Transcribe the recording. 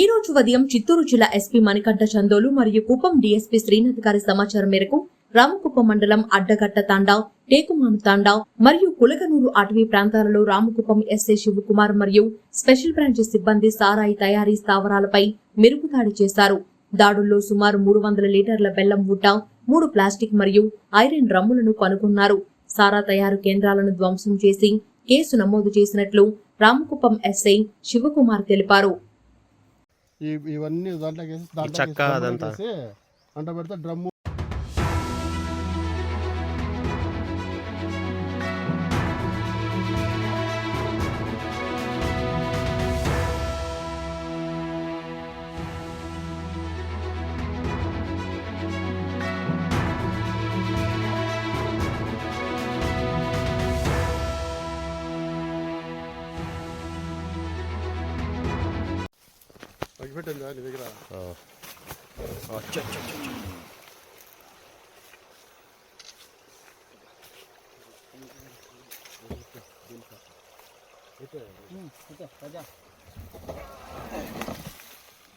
ఈ రోజు ఉదయం చిత్తూరు జిల్లా ఎస్పీ మణికంఠ చందోలు మరియు కుప్పం డీఎస్పీ శ్రీనాథ్ గారి సమాచారం మేరకు రామకుప్ప మండలం అడ్డగట్ట తాండా టేకుమాను తాండా మరియు కులగనూరు అటవీ ప్రాంతాలలో రామకుప్పం ఎస్ఐ శివకుమార్ మరియు స్పెషల్ బ్రాంచ్ సిబ్బంది సారాయి తయారీ స్థావరాలపై మెరుపుదాడి చేశారు. దాడుల్లో సుమారు మూడు వందల లీటర్ల బెల్లం ఊట మూడు ప్లాస్టిక్ మరియు ఐరన్ డ్రమ్ములను కనుగొన్నారు. సారా తయారు కేంద్రాలను ధ్వంసం చేసి కేసు నమోదు చేసినట్లు రామకుప్పం ఎస్ఐ శివకుమార్ తెలిపారు. ఇవన్నీ దాంట్లోకి వేసి దాంట్లోకి చెక్క. వేసి అంట పెడితే డ్రమ్ము తగ్గిపెట్టింది నీ దగ్గర